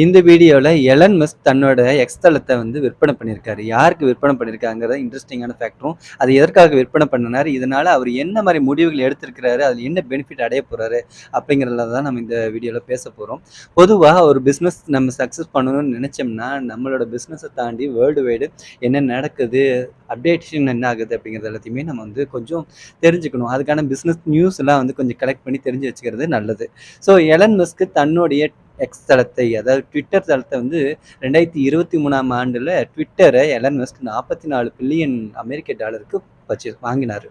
இந்த வீடியோவில் Elon Musk தன்னோட எக்ஸ் தளத்தை வந்து விற்பனை பண்ணியிருக்காரு. யாருக்கு விற்பனை பண்ணியிருக்காங்கிறத இன்ட்ரெஸ்டிங்கான ஃபேக்டரும் அது எதற்காக விற்பனை பண்ணினார் இதனால் அவர் என்ன மாதிரி முடிவுகள் எடுத்திருக்கிறாரு அதில் என்ன பெனிஃபிட் அடைய போகிறாரு அப்படிங்கிறதுல தான் நம்ம இந்த வீடியோவில் பேச போகிறோம் பொதுவாக ஒரு பிஸ்னஸ் நம்ம சக்ஸஸ் பண்ணணும்னு நினச்சோம்னா நம்மளோட பிஸ்னஸை தாண்டி வேர்ல்டு வைடு என்ன நடக்குது அப்டேஷன் என்ன ஆகுது அப்படிங்கிறது எல்லாத்தையுமே நம்ம வந்து கொஞ்சம் தெரிஞ்சுக்கணும். அதுக்கான பிஸ்னஸ் நியூஸ் எல்லாம் வந்து கொஞ்சம் கலெக்ட் பண்ணி தெரிஞ்சு வச்சுக்கிறது நல்லது. ஸோ எலன் மஸ்க்கு தன்னுடைய எக்ஸ் தளத்தை அதாவது ட்விட்டர் தளத்தை வந்து ரெண்டாயிரத்தி இருபத்தி மூணாம் ஆண்டில் ட்விட்டரை எலன் மஸ்க் நாற்பத்தி நாலு பில்லியன் அமெரிக்க டாலருக்கு பர்ச்சேஸ் வாங்கினார்.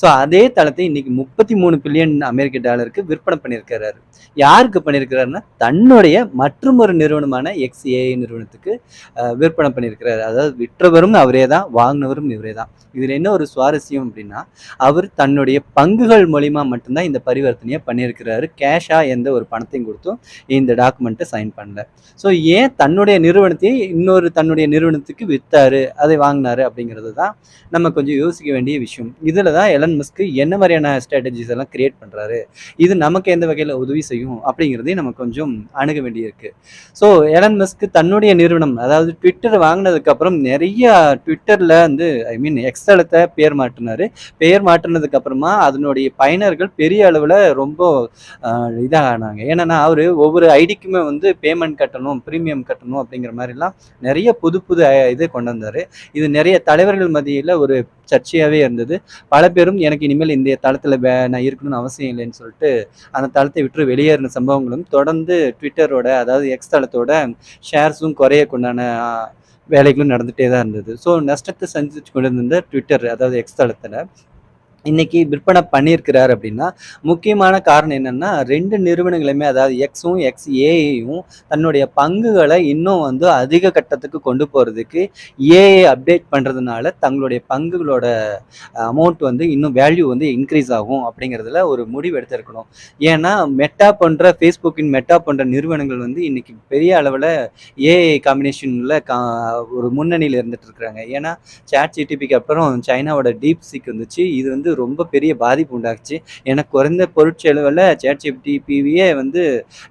ஸோ அதே தளத்தை இன்னைக்கு முப்பத்தி மூணு பில்லியன் அமெரிக்க டாலருக்கு விற்பனை பண்ணியிருக்கிறாரு. யாருக்கு பண்ணியிருக்கிறாருன்னா தன்னுடைய மற்றும் ஒரு நிறுவனமான எக்ஸ்ஏஐ நிறுவனத்துக்கு விற்பனை பண்ணியிருக்கிறாரு. அதாவது விற்றவரும் அவரே தான் வாங்கினவரும் இவரே தான். இதில் என்ன ஒரு சுவாரஸ்யம் அப்படின்னா அவர் தன்னுடைய பங்குகள் மூலிமா மட்டும்தான் இந்த பரிவர்த்தனையை பண்ணியிருக்கிறாரு. கேஷாக எந்த ஒரு பணத்தையும் கொடுத்தும் இந்த டாக்குமெண்ட்டை சைன் பண்ணல. ஸோ ஏன் தன்னுடைய நிறுவனத்தையே இன்னொரு தன்னுடைய நிறுவனத்துக்கு விற்றாரு அதை வாங்கினாரு அப்படிங்கிறது தான் நம்ம கொஞ்சம் யோசிக்க வேண்டிய விஷயம். இதில் தான் எலன் மஸ்க்கு என்ன மாதிரியான ஸ்ட்ராட்டஜிஸ் எல்லாம் கிரியேட் பண்ணுறாரு இது நமக்கு எந்த வகையில் உதவி செய்யும்? அப்படிங்கிறதையும் நம்ம கொஞ்சம் அணுக வேண்டியிருக்கு. ஸோ எலன் மஸ்க்கு தன்னுடைய நிறுவனம் அதாவது ட்விட்டர் வாங்கினதுக்கப்புறம் நிறைய ட்விட்டரில் வந்து ஐ மீன் எக்ஸ்தலத்தை பேர் மாற்றினார். பெயர் மாற்றினதுக்கு அப்புறமா அதனுடைய பயனர்கள் பெரிய அளவில் ரொம்ப இதாக ஆனாங்க ஏன்னா அவர் ஒவ்வொரு ஐடிக்குமே வந்து பேமெண்ட் கட்டணும் ப்ரீமியம் கட்டணும் அப்படிங்கிற மாதிரிலாம் நிறைய புது புது இது கொண்டு வந்தார். இது நிறைய தலைவர்கள் மத்தியில் ஒரு ஈஸியாகவே இருந்தது. பல பேரும் எனக்கு இனிமேல் இந்த தளத்தில் வே நான் இருக்கணும்னு அவசியம் இல்லைன்னு சொல்லிட்டு அந்த தளத்தை விட்டு வெளியேறின சம்பவங்களும் தொடர்ந்து ட்விட்டரோட அதாவது எக்ஸ் தளத்தோட ஷேர்ஸும் குறையக்குண்டான வேலைகளும் நடந்துகிட்டே தான் இருந்தது. ஸோ நஷ்டத்தை சந்திச்சு கொண்டு இருந்த ட்விட்டர் அதாவது எக்ஸ் தளத்தில் இன்னைக்கு விற்பனை பண்ணியிருக்கிறார் அப்படின்னா முக்கியமான காரணம் என்னன்னா ரெண்டு நிறுவனங்களுமே அதாவது எக்ஸும் எக்ஸ் ஏஐயும் தன்னுடைய பங்குகளை இன்னும் வந்து அதிக கட்டத்துக்கு கொண்டு போகிறதுக்கு ஏஐ அப்டேட் பண்ணுறதுனால தங்களுடைய பங்குகளோட அமௌண்ட் வந்து இன்னும் வேல்யூ வந்து இன்க்ரீஸ் ஆகும் அப்படிங்கிறதுல ஒரு முடிவு எடுத்திருக்கணும். ஏன்னா மெட்டா பண்ணுற ஃபேஸ்புக்கின் மெட்டா பண்ணுற நிறுவனங்கள் வந்து இன்னைக்கு பெரிய அளவில் ஏஐ காம்பினேஷனில் கா ஒரு முன்னணியில் இருந்துட்டு இருக்கிறாங்க. ஏன்னா சாட் ஜிடிபிக்கு அப்புறம் சைனாவோட டீப் சீக் வந்துச்சு. இது வந்து ரொம்ப பெரிய பாதிப்பு உண்டாக்குச்சு. எனக்கு குறைந்த பொருட்செலவில் சேட் பிவியே வந்து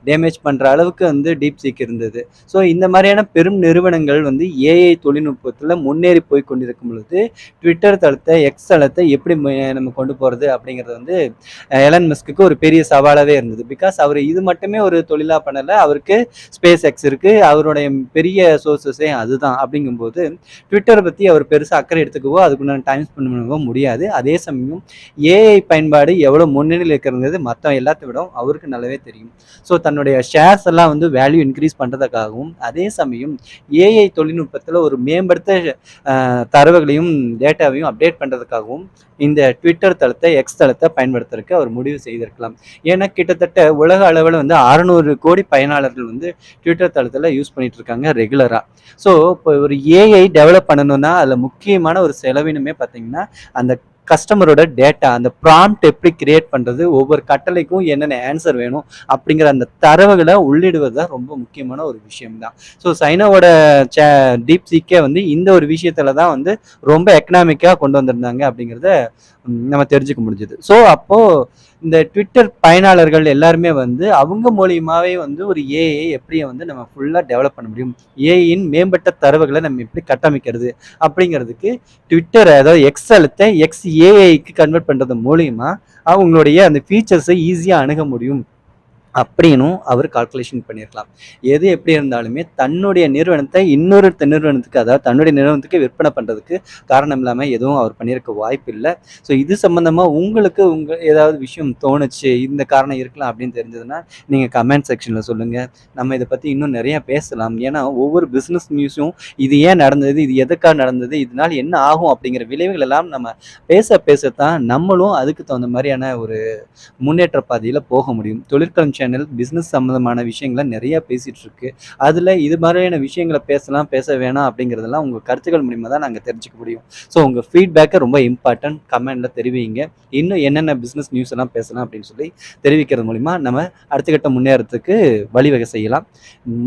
டேமேஜ் பண்ணுற அளவுக்கு வந்து டீப் சீக் இருந்தது. ஸோ இந்த மாதிரியான பெரும் நிறுவனங்கள் வந்து ஏஐ தொழில்நுட்பத்தில் முன்னேறி போய் கொண்டிருக்கும் பொழுது ட்விட்டர் தளத்தை எக்ஸ் தளத்தை எப்படி நம்ம கொண்டு போகிறது அப்படிங்கிறது வந்து எலன் மஸ்க்கு ஒரு பெரிய சவாலாகவே இருந்தது. பிகாஸ் அவர் இது மட்டுமே ஒரு தொழிலாக பண்ணலை. அவருக்கு ஸ்பேஸ் எக்ஸ் இருக்குது அவருடைய பெரிய சோர்சஸே அதுதான். அப்படிங்கும்போது ட்விட்டரை பற்றி அவர் பெருசாக அக்கறை எடுத்துக்கவோ அதுக்குண்டான டைம் ஸ்பெண்ட் பண்ணவோ முடியாது. அதே சமயம் ஏஐ பயன்பாடு எவ்வளோ முன்னணியில் இருக்கிறது மற்ற எல்லாத்தை விடவும் அவருக்கு நல்லாவே தெரியும். ஸோ தன்னுடைய ஷேர்ஸ் எல்லாம் வந்து வேல்யூ இன்க்ரீஸ் பண்ணுறதுக்காகவும் அதே சமயம் ஏஐ தொழில்நுட்பத்தில் ஒரு மேம்படுத்த தரவுகளையும் டேட்டாவையும் அப்டேட் பண்ணுறதுக்காகவும் இந்த ட்விட்டர் தளத்தை எக்ஸ் தளத்தை பயன்படுத்துறதுக்கு அவர் முடிவு செய்திருக்கலாம். ஏன்னா கிட்டத்தட்ட உலக அளவில் வந்து அறநூறு கோடி பயனாளர்கள் வந்து ட்விட்டர் தளத்தில் யூஸ் பண்ணிட்டு இருக்காங்க ரெகுலராக ஸோ இப்போ ஒரு ஏஐ டெவலப் பண்ணணும்னா அதில் முக்கியமான ஒரு செலவினமே பார்த்தீங்கன்னா அந்த கஸ்டமரோட டேட்டா அந்த ப்ராம்ப்ட் எப்படி கிரியேட் பண்ணுறது ஒவ்வொரு கட்டளைக்கும் என்னென்ன ஆன்சர் வேணும் அப்படிங்கிற அந்த தரவுகளை உள்ளிடுவது தான் ரொம்ப முக்கியமான ஒரு விஷயம் தான் ஸோ சைனாவோட சே டீப் சீக்கே வந்து இந்த ஒரு விஷயத்துல தான் வந்து ரொம்ப எக்கனாமிக்காக கொண்டு வந்திருந்தாங்க அப்படிங்கிறத நம்ம தெரிஞ்சுக்க முடிஞ்சது. ஸோ அப்போது இந்த ட்விட்டர் பயனாளர்கள் எல்லாருமே வந்து அவங்க மூலியமாகவே வந்து ஒரு ஏஐ எப்படி வந்து நம்ம ஃபுல்லாக டெவலப் பண்ண முடியும்? ஏஐயின் மேம்பட்ட தரவுகளை நம்ம எப்படி கட்டமைக்கிறது அப்படிங்கிறதுக்கு ட்விட்டர் அதாவது அழுத்த எக்ஸ் ஏஐக்கு கன்வெர்ட் பண்ணுறது மூலியமாக அவங்களுடைய அந்த ஃபீச்சர்ஸை ஈஸியாக அணுக முடியும். அப்படின்னும் அவர் கால்குலேஷன் பண்ணியிருக்கலாம். எது எப்படி இருந்தாலுமே தன்னுடைய நிறுவனத்தை இன்னொரு நிறுவனத்துக்கு அதாவது தன்னுடைய நிறுவனத்துக்கு விற்பனை பண்ணுறதுக்கு காரணம் இல்லாமல் எதுவும் அவர் பண்ணியிருக்க வாய்ப்பு இல்லை. ஸோ இது சம்மந்தமாக உங்களுக்கு உங்கள் ஏதாவது விஷயம் தோணுச்சு இந்த காரணம் இருக்கலாம் அப்படின்னு தெரிஞ்சதுன்னா நீங்கள் கமெண்ட் செக்ஷனில் சொல்லுங்கள் நம்ம இதை பற்றி இன்னும் நிறையா பேசலாம். ஏன்னா ஒவ்வொரு பிஸ்னஸ் நியூஸும் இது ஏன் நடந்தது இது எதுக்காக நடந்தது இதனால் என்ன ஆகும் அப்படிங்கிற விளைவுகள் எல்லாம் நம்ம பேச பேசத்தான் நம்மளும் அதுக்கு தகுந்த மாதிரியான ஒரு முன்னேற்ற பாதையில் போக முடியும். தொழிற்கலம் சேனல் பிஸ்னஸ் சம்மந்தமான விஷயங்களை நிறையா பேசிகிட்டு இருக்கு அதில் இது மாதிரியான விஷயங்களை பேசலாம் பேச வேணாம் அப்படிங்கிறதெல்லாம் உங்கள் கருத்துக்கள் மூலிமா தான் நாங்கள் தெரிஞ்சுக்க முடியும். ஸோ உங்கள் ஃபீட்பேக்கை ரொம்ப இம்பார்ட்டன்ட் கமெண்டில் தெரிவிங்க. இன்னும் என்னென்ன பிஸ்னஸ் நியூஸ் எல்லாம் பேசலாம் அப்படின்னு சொல்லி தெரிவிக்கிறது மூலிமா நம்ம அடுத்த கட்ட முன்னேறத்துக்கு வழிவகை செய்யலாம்.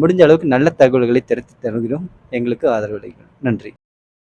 முடிஞ்ச அளவுக்கு நல்ல தகவல்களை தெரிவித்து தருகிறோம். எங்களுக்கு ஆதரவு நன்றி.